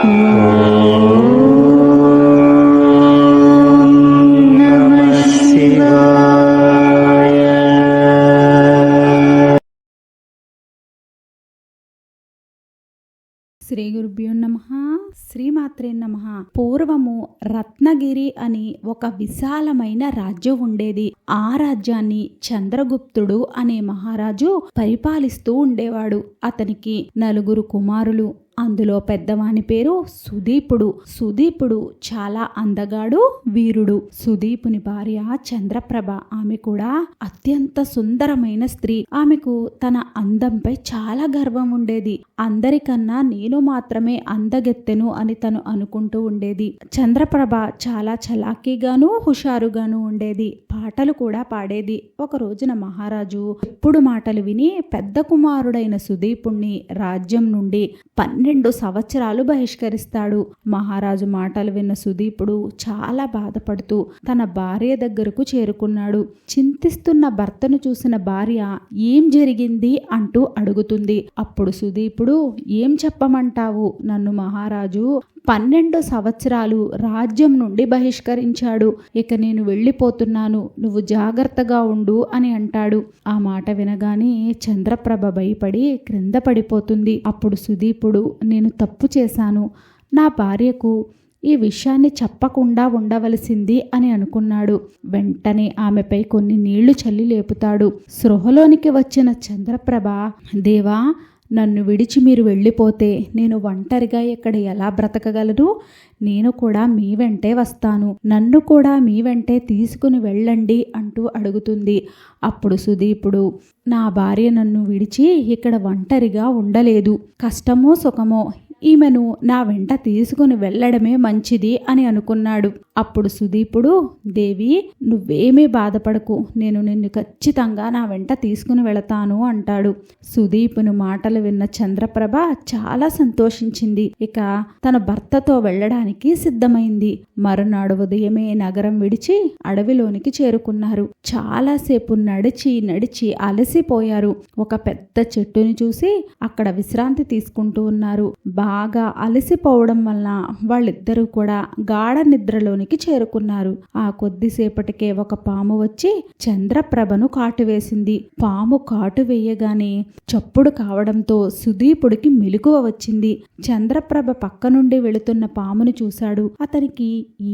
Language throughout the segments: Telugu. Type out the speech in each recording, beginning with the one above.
శ్రీ గురుభ్యో నమ శ్రీమాత్రే నమ. పూర్వము రత్నగిరి అని ఒక విశాలమైన రాజ్యం ఉండేది. ఆ రాజ్యాన్ని చంద్రగుప్తుడు అనే మహారాజు పరిపాలిస్తూ ఉండేవాడు. అతనికి నలుగురు కుమారులు అందులో పెద్దవాని పేరు సుదీపుడు. సుదీపుడు చాలా అందగాడు వీరుడు. సుదీపుని భార్య చంద్రప్రభ. ఆమె కూడా అత్యంత సుందరమైన స్త్రీ. ఆమెకు తన అందంపై చాలా గర్వం ఉండేది. అందరికన్నా నేను మాత్రమే అందగెత్తెను అని తను అనుకుంటూ ఉండేది. చంద్రప్రభ చాలా చలాకీగాను హుషారుగాను ఉండేది. పాటలు కూడా పాడేది. ఒక రోజున మహారాజు ఇప్పుడు మాటలు విని పెద్ద కుమారుడైన సుదీపుణ్ణి రాజ్యం నుండి పన్నెండు సంవత్సరాలు బహిష్కరిస్తాడు. మహారాజు మాటలు విన్న సుదీపుడు చాలా బాధపడుతూ తన భార్య దగ్గరకు చేరుకున్నాడు. చింతిస్తున్న భర్తను చూసిన భార్య ఏం జరిగింది? అంటూ అడుగుతుంది. అప్పుడు సుదీపుడు ఏం చెప్పమంటావు? నన్ను మహారాజు పన్నెండు సంవత్సరాలు రాజ్యం నుండి బహిష్కరించాడు. ఇక నేను వెళ్ళిపోతున్నాను. నువ్వు జాగ్రత్తగా ఉండు అని అంటాడు. ఆ మాట వినగానే చంద్రప్రభ భయపడి క్రింద పడిపోతుంది. అప్పుడు సుదీపుడు నేను తప్పు చేశాను. నా భార్యకు ఈ విషయాన్ని చెప్పకుండా ఉండవలసింది అని అనుకున్నాడు. వెంటనే ఆమెపై కొన్ని నీళ్ళు చల్లి లేపుతాడు. సృహలోనికి వచ్చిన చంద్రప్రభ దేవా నన్ను విడిచి మీరు వెళ్ళిపోతే నేను ఒంటరిగా ఇక్కడ ఎలా బ్రతకగలను? నేను కూడా మీ వెంటే వస్తాను. నన్ను కూడా మీ వెంటే తీసుకుని వెళ్ళండి అంటూ అడుగుతుంది. అప్పుడు సుదీపుడు నా భార్య నన్ను విడిచి ఇక్కడ ఒంటరిగా ఉండలేదు. కష్టమో సుఖమో ఈమెను నా వెంట తీసుకుని వెళ్ళడమే మంచిది అని అనుకున్నాడు. అప్పుడు సుదీపుడు దేవి నువ్వేమీ బాధపడకు. నేను నిన్ను ఖచ్చితంగా నా వెంట తీసుకుని వెళతాను అంటాడు. సుదీపును మాటలు విన్న చంద్రప్రభ చాలా సంతోషించింది. ఇక తన భర్తతో వెళ్ళడానికి సిద్ధమైంది. మరునాడు ఉదయమే నగరం విడిచి అడవిలోనికి చేరుకున్నారు. చాలాసేపు నడిచి నడిచి అలసిపోయారు. ఒక పెద్ద చెట్టుని చూసి అక్కడ విశ్రాంతి తీసుకుంటూ ఉన్నారు. బాగా అలసిపోవడం వలన వాళ్ళిద్దరూ కూడా గాఢ నిద్రలోనికి చేరుకున్నారు. ఆ కొద్దిసేపటికే ఒక పాము వచ్చి చంద్రప్రభను కాటు వేసింది పాము కాటు వేయగానే చప్పుడు కావడంతో సుదీపుడికి మెలకువ వచ్చింది. చంద్రప్రభ పక్క నుండి వెళుతున్న పామును చూశాడు. అతనికి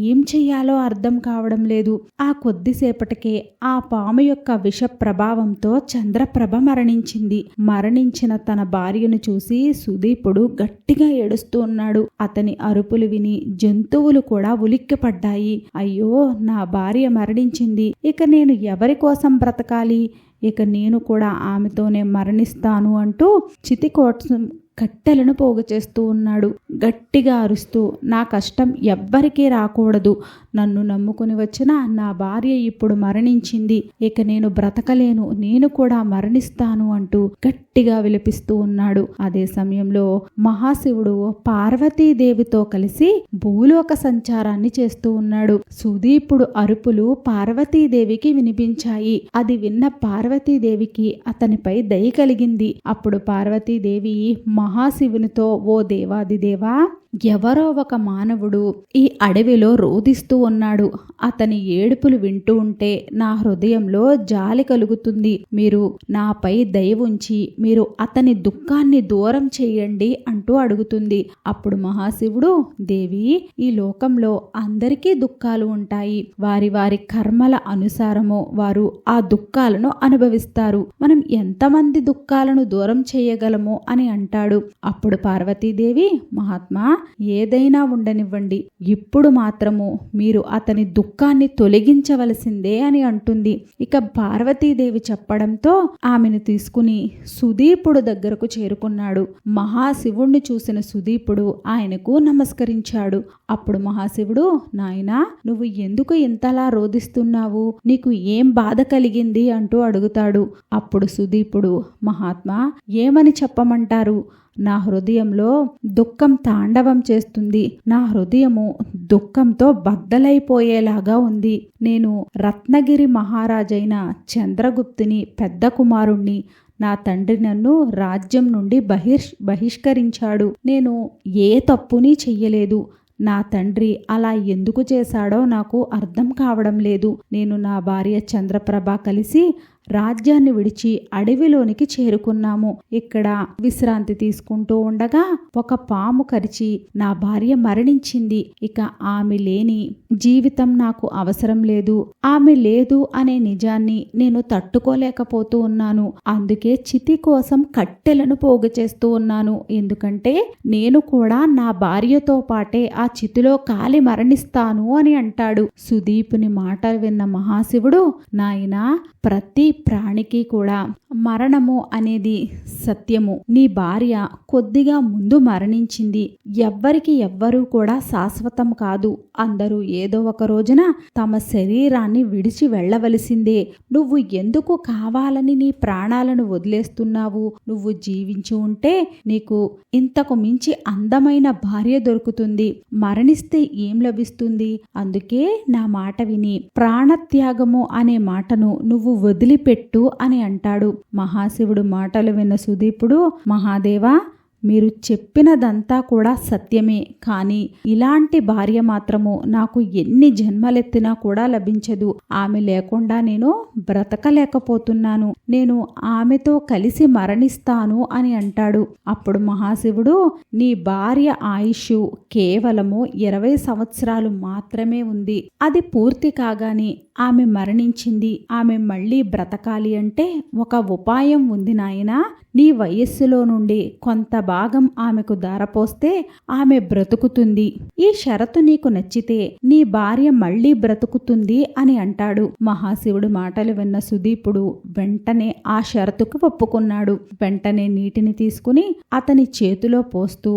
ఏం చెయ్యాలో అర్థం కావడం లేదు. ఆ కొద్దిసేపటికే ఆ పాము యొక్క విష ప్రభావంతో చంద్రప్రభ మరణించింది. మరణించిన తన భార్యను చూసి సుదీపుడు గట్టిగా ఏడుస్తూ ఉన్నాడు. అతని అరుపులు విని జంతువులు కూడా ఉలిక్కిపడ్డాయి. అయ్యో నా భార్య మరణించింది. ఇక నేను ఎవరి కోసం బ్రతకాలి? ఇక నేను కూడా ఆమెతోనే మరణిస్తాను అంటూ చితి కోసం కట్టెలను పోగు చేస్తూ ఉన్నాడు. గట్టిగా అరుస్తూ నా కష్టం ఎవ్వరికీ రాకూడదు. నన్ను నమ్ముకుని వచ్చిన నా భార్య ఇప్పుడు మరణించింది. ఇక నేను బ్రతకలేను నేను కూడా మరణిస్తాను అంటూ గట్టిగా విలపిస్తూ ఉన్నాడు. అదే సమయంలో మహాశివుడు పార్వతీదేవితో కలిసి భూలోక సంచారాన్ని చేస్తూ ఉన్నాడు. సుదీపుడు అరుపులు పార్వతీదేవికి వినిపించాయి. అది విన్న పార్వతీదేవికి అతనిపై దయ కలిగింది. అప్పుడు పార్వతీదేవి మహాశివునితో ఓ దేవాదిదేవా ఎవరో ఒక మానవుడు ఈ అడవిలో రోదిస్తూ ఉన్నాడు. అతని ఏడుపులు వింటూ ఉంటే నా హృదయంలో జాలి కలుగుతుంది. మీరు నాపై దయ ఉంచి మీరు అతని దుఃఖాన్ని దూరం చేయండి అంటూ అడుగుతుంది. అప్పుడు మహాశివుడు దేవి ఈ లోకంలో అందరికీ దుఃఖాలు ఉంటాయి. వారి వారి కర్మల అనుసారము వారు ఆ దుఃఖాలను అనుభవిస్తారు. మనం ఎంతమంది దుఃఖాలను దూరం చేయగలము? అని అంటాడు. అప్పుడు పార్వతీదేవి మహాత్మా ఏదైనా ఉండనివ్వండి. ఇప్పుడు మాత్రము మీరు అతని దుఃఖాన్ని తొలగించవలసిందే అని అంటుంది. ఇక పార్వతీదేవి చెప్పడంతో ఆమెను తీసుకుని సుదీపుడు దగ్గరకు చేరుకున్నాడు. మహాశివుణ్ణి చూసిన సుదీపుడు ఆయనకు నమస్కరించాడు. అప్పుడు మహాశివుడు నాయనా నువ్వు ఎందుకు ఇంతలా రోధిస్తున్నావు? నీకు ఏం బాధ కలిగింది? అంటూ అడుగుతాడు. అప్పుడు సుదీపుడు మహాత్మా ఏమని చెప్పమంటారు? నా హృదయంలో దుఃఖం తాండవం చేస్తుంది. నా హృదయము దుఃఖంతో బద్దలైపోయేలాగా ఉంది. నేను రత్నగిరి మహారాజైన చంద్రగుప్తుని పెద్ద కుమారుణ్ణి నా తండ్రి నన్ను రాజ్యం నుండి బహిష్ బహిష్కరించాడు. నేను ఏ తప్పుని చెయ్యలేదు. నా తండ్రి అలా ఎందుకు చేశాడో నాకు అర్థం కావడం లేదు. నేను నా భార్య చంద్రప్రభ కలిసి రాజ్యాన్ని విడిచి అడవిలోనికి చేరుకున్నాము. ఇక్కడ విశ్రాంతి తీసుకుంటూ ఉండగా ఒక పాము కరిచి నా భార్య మరణించింది. ఇక ఆమె లేని జీవితం నాకు అవసరం లేదు. ఆమె లేదు అనే నిజాన్ని నేను తట్టుకోలేకపోతూ ఉన్నాను. అందుకే చితి కోసం కట్టెలను పోగు చేస్తూ ఉన్నాను. ఎందుకంటే నేను కూడా నా భార్యతో పాటే ఆ చితిలో కాలి మరణిస్తాను అని అంటాడు. సుదీపుని మాటలు విన్న మహాశివుడు నాయనా ప్రతి ప్రాణికి కూడా మరణము అనేది సత్యము. నీ భార్య కొద్దిగా ముందు మరణించింది. ఎవ్వరికి ఎవ్వరూ కూడా శాశ్వతం కాదు. అందరూ ఏదో ఒక రోజున తమ శరీరాన్ని విడిచి వెళ్ళవలసిందే. నువ్వు ఎందుకు కావాలని నీ ప్రాణాలను వదిలేస్తున్నావు? నువ్వు జీవించి ఉంటే నీకు ఇంతకు మించి అందమైన భార్య దొరుకుతుంది. మరణిస్తే ఏం లభిస్తుంది? అందుకే నా మాట విని ప్రాణత్యాగము అనే మాటను నువ్వు వదిలి పెట్టు అని అంటాడు. మహాశివుడు మాటలు విన్న సుదీపుడు మహాదేవా మీరు చెప్పినదంతా కూడా సత్యమే. కానీ ఇలాంటి భార్య మాత్రము నాకు ఎన్ని జన్మలెత్తినా కూడా లభించదు. ఆమె లేకుండా నేను బ్రతకలేకపోతున్నాను. నేను ఆమెతో కలిసి మరణిస్తాను అని అంటాడు. అప్పుడు మహాశివుడు నీ భార్య ఆయుష్ కేవలము ఇరవై సంవత్సరాలు మాత్రమే ఉంది. అది పూర్తి కాగానే ఆమె మరణించింది. ఆమె మళ్ళీ బ్రతకాలి అంటే ఒక ఉపాయం ఉంది నాయనా. నీ వయస్సులో నుండి కొంత భాగం ఆమెకు దారపోస్తే ఆమె బ్రతుకుతుంది. ఈ షరతు నీకు నచ్చితే నీ భార్య మళ్ళీ బ్రతుకుతుంది అని అంటాడు. మహాశివుడు మాటలు విన్న సుదీపుడు వెంటనే ఆ షరతుకు ఒప్పుకున్నాడు. వెంటనే నీటిని తీసుకుని అతని చేతిలో పోస్తూ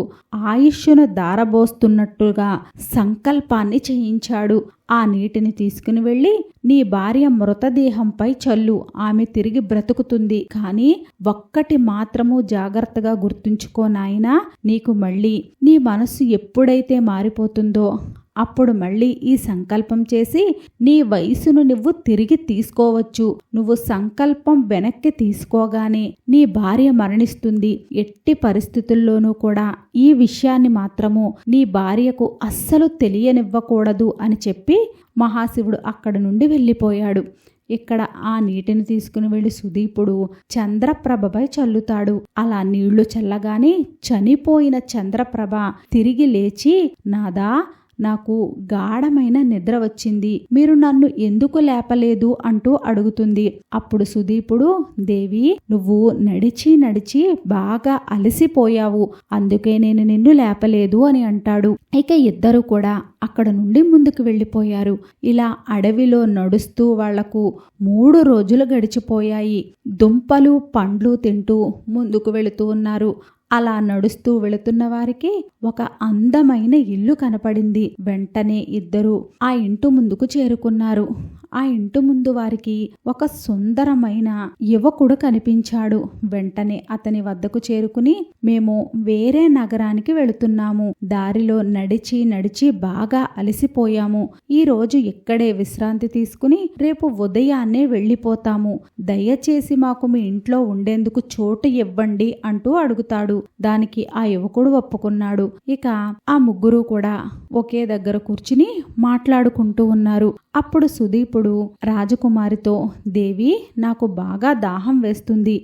ఆయుష్ను దారబోస్తున్నట్టుగా సంకల్పాన్ని చేయించాడు. ఆ నీటిని తీసుకుని వెళ్ళి నీ భార్య మృతదేహంపై చల్లు. ఆమె తిరిగి బ్రతుకుతుంది. కానీ ఒక్కటి మాత్రము జాగ్రత్తగా గుర్తుంచుకో నాయనా నీకు మళ్ళీ నీ మనస్సు ఎప్పుడైతే మారిపోతుందో అప్పుడు మళ్ళీ ఈ సంకల్పం చేసి నీ వయసును నువ్వు తిరిగి తీసుకోవచ్చు. నువ్వు సంకల్పం వెనక్కి తీసుకోగానే నీ భార్య మరణిస్తుంది. ఎట్టి పరిస్థితుల్లోనూ కూడా ఈ విషయాన్ని మాత్రము నీ భార్యకు అస్సలు తెలియనివ్వకూడదు అని చెప్పి మహాశివుడు అక్కడ నుండి వెళ్ళిపోయాడు. ఇక్కడ ఆ నీటిని తీసుకుని వెళ్ళి సుదీపుడు చంద్రప్రభపై చల్లుతాడు. అలా నీళ్ళు చల్లగానే చనిపోయిన చంద్రప్రభ తిరిగి లేచి నాదా నాకు గాఢమైన నిద్ర వచ్చింది. మీరు నన్ను ఎందుకు లేపలేదు? అంటూ అడుగుతుంది. అప్పుడు సుదీపుడు దేవి నువ్వు నడిచి నడిచి బాగా అలసిపోయావు. అందుకే నేను నిన్ను లేపలేదు అని అంటాడు. ఇక ఇద్దరు కూడా అక్కడ నుండి ముందుకు వెళ్ళిపోయారు. ఇలా అడవిలో నడుస్తూ వాళ్ళకు మూడు రోజులు గడిచిపోయాయి. దుంపలు పండ్లు తింటూ ముందుకు వెళుతూ ఉన్నారు. అలా నడుస్తూ వెళుతున్న వారికి ఒక అందమైన ఇల్లు కనపడింది. వెంటనే ఇద్దరు ఆ ఇంటి ముందుకు చేరుకున్నారు. ఆ ఇంటి ముందు వారికి ఒక సుందరమైన యువకుడు కనిపించాడు. వెంటనే అతని వద్దకు చేరుకుని మేము వేరే నగరానికి వెళుతున్నాము. దారిలో నడిచి నడిచి బాగా అలసిపోయాము. ఈ రోజు ఇక్కడే విశ్రాంతి తీసుకుని రేపు ఉదయాన్నే వెళ్ళిపోతాము. దయచేసి మాకు మీ ఇంట్లో ఉండేందుకు చోటు ఇవ్వండి అంటూ అడుగుతాడు. దానికి ఆ యువకుడు ఒప్పుకున్నాడు. ఇక ఆ ముగ్గురు కూడా ఒకే దగ్గర కూర్చుని మాట్లాడుకుంటూ ఉన్నారు. అప్పుడు అప్పుడు రాజకుమారితో దేవి నాకు బాగా దాహం వేస్తుంది.